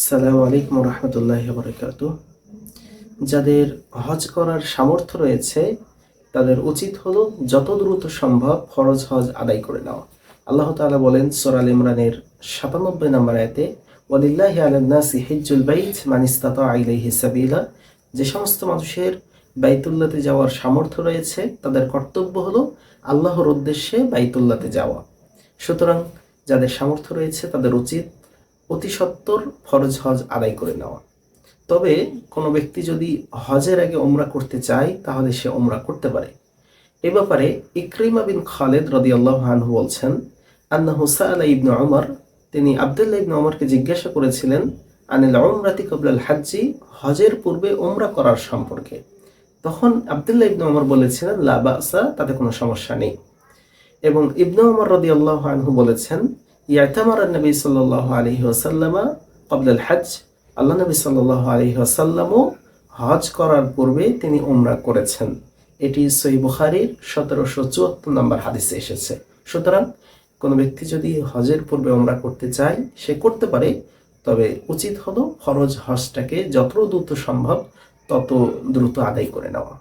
আসসালামু আলাইকুম রহমতুল্লাহ বরকাত যাদের হজ করার সামর্থ্য রয়েছে, তাদের উচিত হলো যত দ্রুত সম্ভব ফরজ হজ আদায় করে নেওয়া। আল্লাহ তাআলা বলেন সোরাল ইমরানের সাতানব্বই নম্বর আয়তে, ওয়ালিল্লাহি আলান্নাসি হিজ্জুল বাইত মান ইসতাতা ইলাইহি সাবিলা। যে সমস্ত মানুষের বাইতুল্লাতে যাওয়ার সামর্থ্য রয়েছে, তাদের কর্তব্য হলো আল্লাহর উদ্দেশ্যে বাইতুল্লাতে যাওয়া। সুতরাং যাদের সামর্থ্য রয়েছে, তাদের উচিত অতি সত্বর ফরজ হজ আদায় করে নেওয়া। তবে কোনো ব্যক্তি যদি হজের আগে ওমরা করতে চায়, তাহলে সে ওমরা করতে পারে। এ ব্যাপারে ইকরিমা বিন খালেদ রদিয়াল্লাহ আনহু বলছেন আন্না হুসা আলা ইবনু ওমর তিনি আবদুল্লাহ ইবনু ওমরকে জিজ্ঞাসা করেছিলেন, আনিল ওমরাতি কবলাল হাজ্জি, হজের পূর্বে ওমরা করার সম্পর্কে। তখন আবদুল্লাহ ইবনু ওমর বলেছিলেন, লা বাসা, তাতে কোনো সমস্যা নেই। এবং ইবনু ওমর রদিয়াল্লাহ আনহু বলেছেন ইয়াতামার নবী সাল্লাহ আলহি ওসাল্লামা কবলাল হজ আল্লাহ নবী সাল্লাহ আলহি ওসাল্লামও হজ করার পূর্বে তিনি উমরা করেছেন। এটি সই বুখারির সতেরোশো চুয়াত্তর নম্বর হাদিসে এসেছে। সুতরাং কোনো ব্যক্তি যদি হজের পূর্বে উমরা করতে চায়, সে করতে পারে। তবে উচিত হলো ফরজ হজটাকে যত দ্রুত সম্ভব, তত দ্রুত আদায় করে নেওয়া।